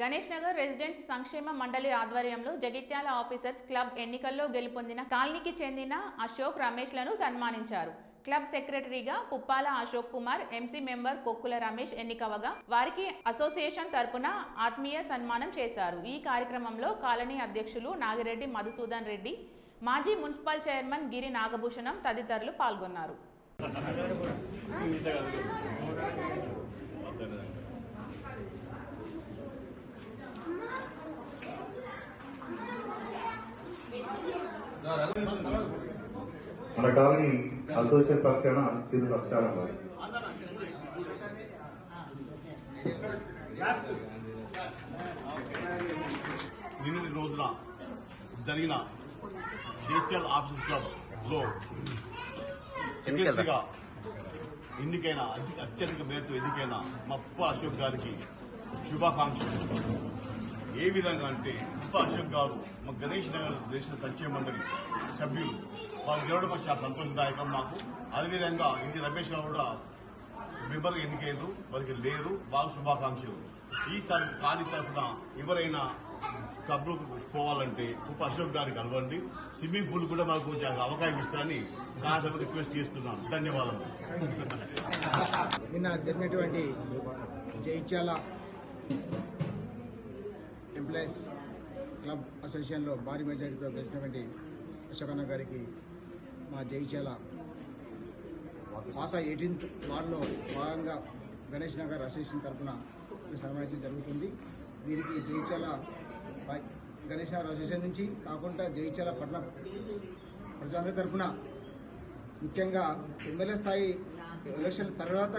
Ganesh Nagar residents సంక్షేమ మండలి ఆధ్వర్యంలో జగిత్యాల ఆఫీసర్స్ క్లబ్ ఎన్నికల్లో గెలుపొందిన కాలనీకి చెందిన అశోక్ రమేష్లను సన్మానించారు. క్లబ్ సెక్రటరీగా పుప్పాల అశోక్ కుమార్ ఎంసీ మెంబర్ కొక్కుల రమేష్ ఎన్నికవగా వారికి అసోసియేషన్ తరపున ఆత్మీయ సన్మానం చేశారు. ఈ కార్యక్రమంలో కాలనీ అధ్యక్షులు నాగిరెడ్డి మధుసూదన్ రెడ్డి మాజీ మున్సిపల్ చైర్మన్ గిరి నాగభూషణం తదితరులు పాల్గొన్నారు. మన కాలనీ అసోసియేషన్ పక్షాన శ్రీ నమస్కారం నిన్నటి రోజున జరిగిన జేహెచ్ఎల్ ఆఫీస్ క్లబ్లో సెక్రటరీగా ఎన్నికైన అత్యధిక మేరకు ఎన్నికైన మప్ప అశోక్ గారికి శుభాకాంక్షలు. ఏ విధంగా అంటే అశోక్ గారు మా గణేష్ నగర్ దేశ సంక్షేమ మండలి సభ్యులు వారు గెలవడం మాకు చాలా సంతోషదాయకం మాకు. అదేవిధంగా ఇంటి రమేష్ గారు కూడా మెంబర్ ఎన్నికయ్యారు వారికి లేరు బాగా శుభాకాంక్షలు. ఈ తర- ఖాళీ తరఫున ఎవరైనా క్లబ్లు పోవాలంటే ఉప అశోక్ గారిని కలవండి. స్విమ్మింగ్ పూల్ కూడా మాకు కొంచెం అవకాశం ఇస్తారని కాసేపు రిక్వెస్ట్ చేస్తున్నాను. ధన్యవాదాలు నిన్న జరిగినటువంటి జైత్యాల ఎంప్లాయీస్ క్లబ్ అసోసియేషన్లో భారీ మెజారిటీతో గెలిచినటువంటి అశోకన్న గారికి మా జైత్యాల పాత ఎయిటీన్త్ వార్డులో భాగంగా గణేష్ నగర్ అసోసియేషన్ తరఫున సన్మానించడం జరుగుతుంది. వీరికి జైత్యాల గణేష్ నగర్ అసోసియేషన్ నుంచి కాకుండా జైత్యాల పట్టణ ప్రజలందరి తరఫున ముఖ్యంగా ఎమ్మెల్యే స్థాయి ఎలక్షన్ తర్వాత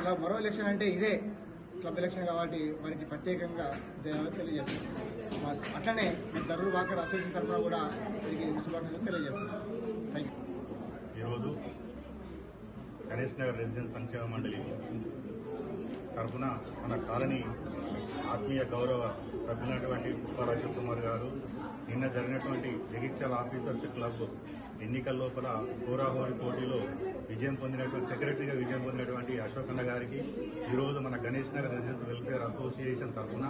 అలా మరో ఎలక్షన్ అంటే ఇదే. క్లబ్ ఎలక్షన్ కాబట్టి వారికి ప్రత్యేకంగా తెలియజేస్తాం తెలియజేస్తున్నాం. మా- అట్లనే దరుడు వాకర్ అసోసియేషన్ తరఫున కూడా వీరికి శుభాకాంక్షలు తెలియజేస్తున్నాం. ఈరోజు గణేష్ నగర్ రెసిడెన్స్ సంక్షేమ మండలి తరఫున మన కాలనీ ఆత్మీయ గౌరవ సభ్యులైనటువంటి పుప్పాల కుమార్ గారు నిన్న జరిగినటువంటి జగిత్యాల ఆఫీసర్స్ క్లబ్ ఎన్నికల లోపల హోరాహోరి పోటీలో విజయం పొందినటువంటి సెక్రటరీగా విజయం పొందినటువంటి అశోక్ అన్న గారికి ఈరోజు మన Ganesh Nagar residence welfare association తరఫున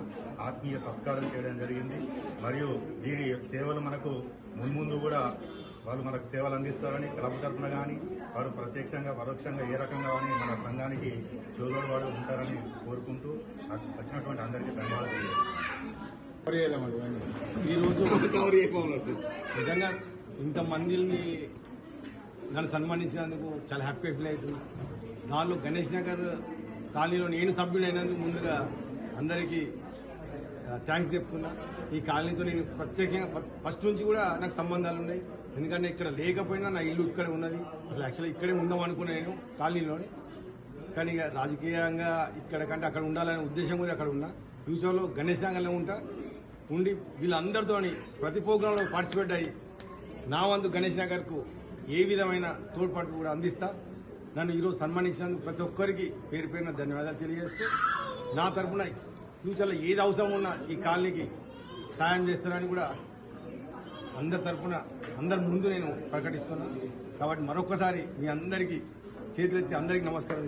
ఆత్మీయ సత్కారం చేయడం జరిగింది. మరియు వీరి సేవలు మనకు మున్ముందు కూడా వాళ్ళు మనకు సేవలు అందిస్తారని క్లబ్ తరఫున కానీ వారు ప్రత్యక్షంగా పరోక్షంగా ఏ రకంగా కానీ మన సంఘానికి చోదరు వాడు ఉంటారని కోరుకుంటూ వచ్చినటువంటి అందరికీ ధన్యవాదాలు తెలియజేస్తున్నాను. ఈరోజు నిజంగా ఇంతమందిని నన్ను సన్మానించినందుకు చాలా హ్యాపీ ఫీల్ అవుతుంది దానిలో గణేష్ నగర్ కాలనీలో నేను సభ్యుడైనందుకు ముందుగా అందరికీ థ్యాంక్స్ చెప్తున్నా ఈ కాలనీతో నేను ప్రత్యేకంగా ఫస్ట్ నుంచి కూడా నాకు సంబంధాలు ఉన్నాయి. ఎందుకంటే ఇక్కడ లేకపోయినా నా ఇల్లు ఇక్కడే ఉన్నది. అసలు యాక్చువల్గా ఇక్కడే ఉందాం అనుకున్నా నేను కాలనీలోనే. కానీ ఇక రాజకీయంగా ఇక్కడ కంటే అక్కడ ఉండాలనే ఉద్దేశం కూడా అక్కడ ఉన్నా. ఫ్యూచర్లో గణేష్ నగర్లో ఉంటా. ఉండి వీళ్ళందరితోని ప్రతి ప్రోగ్రాంలో పార్టిసిపేట్ అయ్యి నా వంతు గణేష్ నగర్కు ఏ విధమైన తోడ్పాటు కూడా అందిస్తా. నన్ను ఈరోజు సన్మానించినందుకు ప్రతి ఒక్కరికి పేరు పేరున ధన్యవాదాలు తెలియజేస్తూ నా తరపున ఫ్యూచర్లో ఏది అవసరం ఉన్నా ఈ కాలనీకి సాయం చేస్తారని కూడా అందరి తరఫున అందరి ముందు నేను ప్రకటిస్తున్నాను. కాబట్టి మరొకసారి మీ అందరికీ చేతులెత్తి అందరికీ నమస్కారం